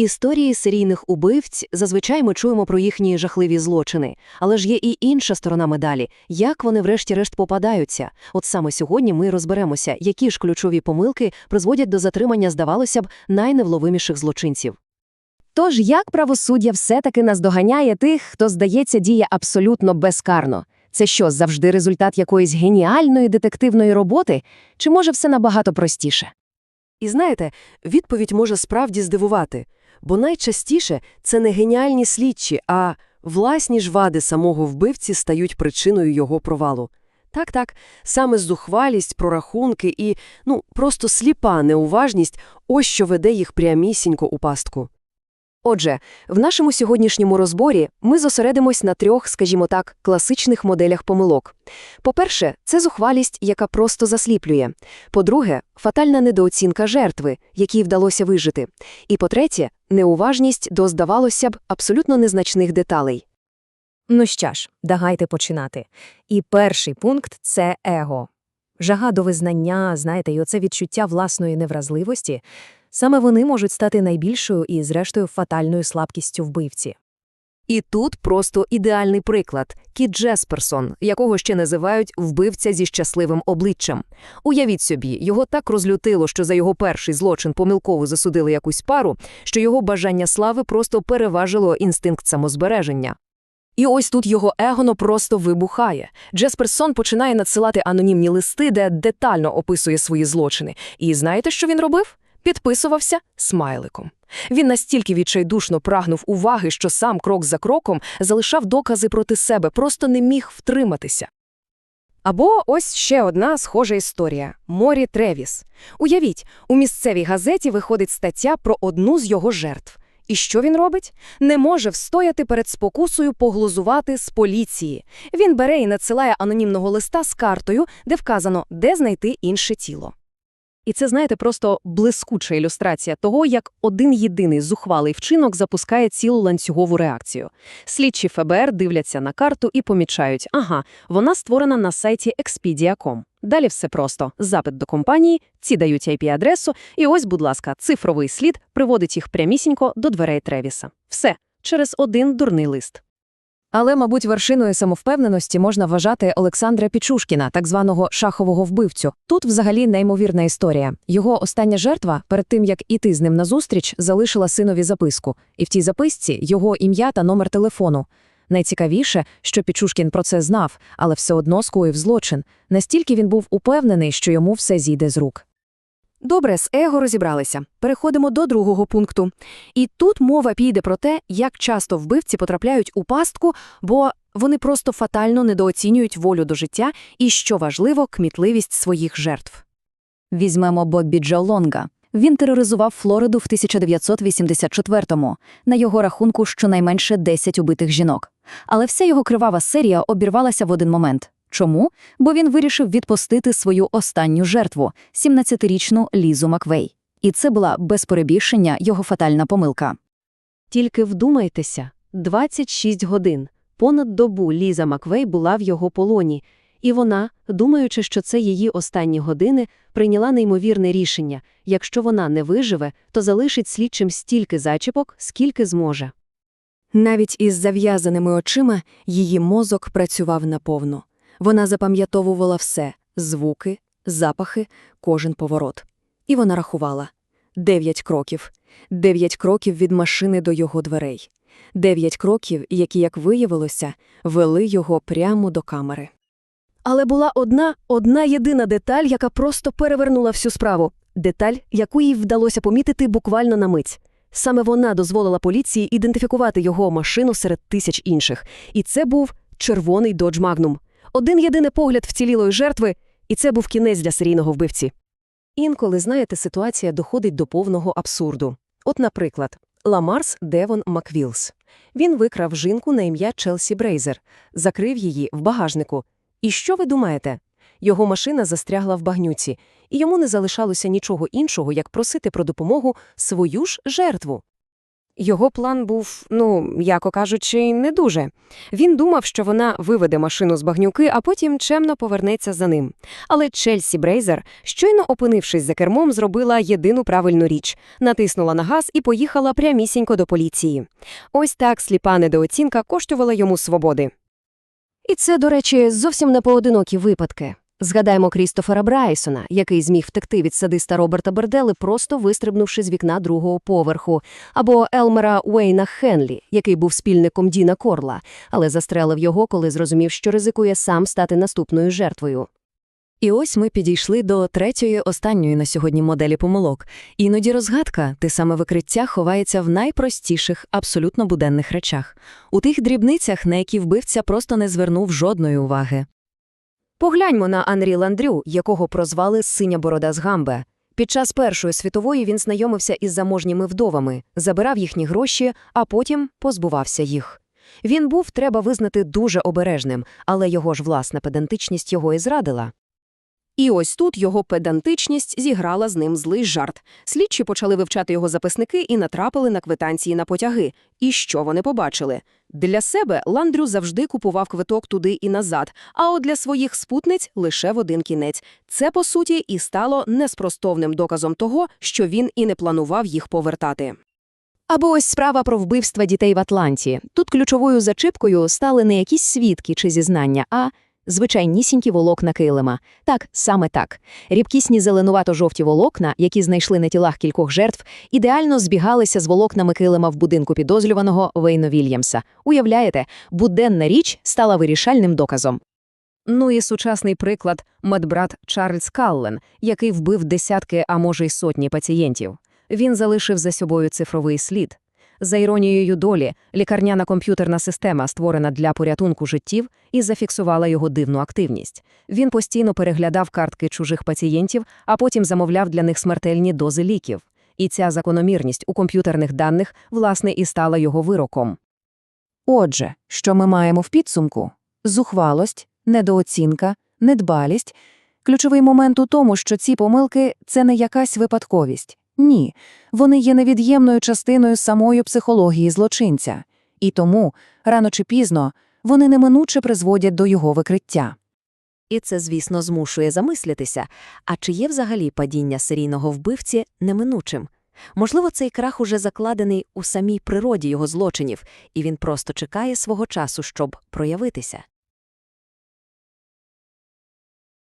Історії серійних убивць зазвичай ми чуємо про їхні жахливі злочини, але ж є і інша сторона медалі, як вони врешті-решт попадаються. От саме сьогодні ми розберемося, які ж ключові помилки призводять до затримання, здавалося б, найневловиміших злочинців. Тож як правосуддя все-таки наздоганяє тих, хто, здається, діє абсолютно безкарно? Це що, завжди результат якоїсь геніальної детективної роботи? Чи може все набагато простіше? І знаєте, відповідь може справді здивувати, бо найчастіше це не геніальні слідчі, а власні ж вади самого вбивці стають причиною його провалу. Так-так, саме зухвалість, прорахунки і, ну, просто сліпа неуважність – ось що веде їх прямісінько у пастку. Отже, в нашому сьогоднішньому розборі ми зосередимось на трьох, скажімо так, класичних моделях помилок. По-перше, це зухвалість, яка просто засліплює. По-друге, фатальна недооцінка жертви, якій вдалося вижити. І по-третє, неуважність до, здавалося б, абсолютно незначних деталей. Ну що ж, давайте починати. І перший пункт – це его. Жага до визнання, знаєте, і оце відчуття власної невразливості – саме вони можуть стати найбільшою і, зрештою, фатальною слабкістю вбивці. І тут просто ідеальний приклад – Кіт Джесперсон, якого ще називають «вбивця зі щасливим обличчям». Уявіть собі, його так розлютило, що за його перший злочин помилково засудили якусь пару, що його бажання слави просто переважило інстинкт самозбереження. І ось тут його егоно просто вибухає. Джесперсон починає надсилати анонімні листи, де детально описує свої злочини. І знаєте, що він робив? Підписувався смайликом. Він настільки відчайдушно прагнув уваги, що сам крок за кроком залишав докази проти себе, просто не міг втриматися. Або ось ще одна схожа історія – Морі Тревіс. Уявіть, у місцевій газеті виходить стаття про одну з його жертв. І що він робить? Не може встояти перед спокусою поглузувати з поліції. Він бере і надсилає анонімного листа з картою, де вказано, де знайти інше тіло. І це, знаєте, просто блискуча ілюстрація того, як один єдиний зухвалий вчинок запускає цілу ланцюгову реакцію. Слідчі ФБР дивляться на карту і помічають, ага, вона створена на сайті Expedia.com. Далі все просто. Запит до компанії, ці дають IP-адресу, і ось, будь ласка, цифровий слід приводить їх прямісінько до дверей Тревіса. Все, через один дурний лист. Але, мабуть, вершиною самовпевненості можна вважати Олександра Пічушкіна, так званого шахового вбивцю. Тут взагалі неймовірна історія. Його остання жертва, перед тим як іти з ним назустріч, залишила синові записку, і в тій записці його ім'я та номер телефону. Найцікавіше, що Пічушкін про це знав, але все одно скоїв злочин. Настільки він був упевнений, що йому все зійде з рук. Добре, з его розібралися. Переходимо до другого пункту. І тут мова піде про те, як часто вбивці потрапляють у пастку, бо вони просто фатально недооцінюють волю до життя і, що важливо, кмітливість своїх жертв. Візьмемо Боббі Джо Лонга. Він тероризував Флориду в 1984-му. На його рахунку щонайменше 10 убитих жінок. Але вся його кривава серія обірвалася в один момент. Чому? Бо він вирішив відпустити свою останню жертву – 17-річну Лізу Маквей. І це була без перебільшення його фатальна помилка. Тільки вдумайтеся, 26 годин. Понад добу Ліза Маквей була в його полоні, і вона, думаючи, що це її останні години, прийняла неймовірне рішення – якщо вона не виживе, то залишить слідчим стільки зачіпок, скільки зможе. Навіть із зав'язаними очима її мозок працював наповну. Вона запам'ятовувала все – звуки, запахи, кожен поворот. І вона рахувала. Дев'ять кроків. Дев'ять кроків від машини до його дверей. Дев'ять кроків, які, як виявилося, вели його прямо до камери. Але була одна, одна єдина деталь, яка просто перевернула всю справу. Деталь, яку їй вдалося помітити буквально на мить. Саме вона дозволила поліції ідентифікувати його машину серед тисяч інших. І це був червоний Dodge Magnum. Один єдиний погляд вцілілої жертви, і це був кінець для серійного вбивці. Інколи, знаєте, ситуація доходить до повного абсурду. От, наприклад, Ламарс Девон Маквілс. Він викрав жінку на ім'я Челсі Брейзер, закрив її в багажнику. І що ви думаєте? Його машина застрягла в багнюці, і йому не залишалося нічого іншого, як просити про допомогу свою ж жертву. Його план був, ну, м'яко кажучи, не дуже. Він думав, що вона виведе машину з багнюки, а потім чемно повернеться за ним. Але Чельсі Брейзер, щойно опинившись за кермом, зробила єдину правильну річ – натиснула на газ і поїхала прямісінько до поліції. Ось так сліпа недооцінка коштувала йому свободи. І це, до речі, зовсім не поодинокі випадки. Згадаємо Крістофера Брайсона, який зміг втекти від садиста Роберта Бердели, просто вистрибнувши з вікна другого поверху, або Елмера Уейна Хенлі, який був спільником Діна Корла, але застрелив його, коли зрозумів, що ризикує сам стати наступною жертвою. І ось ми підійшли до третьої, останньої на сьогодні моделі помилок. Іноді розгадка, те саме викриття, ховається в найпростіших, абсолютно буденних речах. У тих дрібницях, на які вбивця просто не звернув жодної уваги. Погляньмо на Анрі Ландрю, якого прозвали «синя борода з Гамбе». Під час Першої світової він знайомився із заможніми вдовами, забирав їхні гроші, а потім позбувався їх. Він був, треба визнати, дуже обережним, але його ж власна педантичність його і зрадила. І ось тут його педантичність зіграла з ним злий жарт. Слідчі почали вивчати його записники і натрапили на квитанції на потяги. І що вони побачили? Для себе Ландрю завжди купував квиток туди і назад, а от для своїх спутниць лише в один кінець. Це, по суті, і стало неспростовним доказом того, що він і не планував їх повертати. Або ось справа про вбивства дітей в Атланті. Тут ключовою зачіпкою стали не якісь свідки чи зізнання, а звичайнісінькі волокна килима. Так, саме так. Рібкісні зеленувато-жовті волокна, які знайшли на тілах кількох жертв, ідеально збігалися з волокнами килима в будинку підозрюваного Вейно Вільямса. Уявляєте, буденна річ стала вирішальним доказом. Ну і сучасний приклад – медбрат Чарльз Каллен, який вбив десятки, а може й сотні пацієнтів. Він залишив за собою цифровий слід. За іронією долі, лікарняна комп'ютерна система, створена для порятунку життів, і зафіксувала його дивну активність. Він постійно переглядав картки чужих пацієнтів, а потім замовляв для них смертельні дози ліків. І ця закономірність у комп'ютерних даних, власне, і стала його вироком. Отже, що ми маємо в підсумку? Зухвалость, недооцінка, недбалість. Ключовий момент у тому, що ці помилки – це не якась випадковість. Ні, вони є невід'ємною частиною самої психології злочинця. І тому, рано чи пізно, вони неминуче призводять до його викриття. І це, звісно, змушує замислитися, а чи є взагалі падіння серійного вбивці неминучим? Можливо, цей крах уже закладений у самій природі його злочинів, і він просто чекає свого часу, щоб проявитися.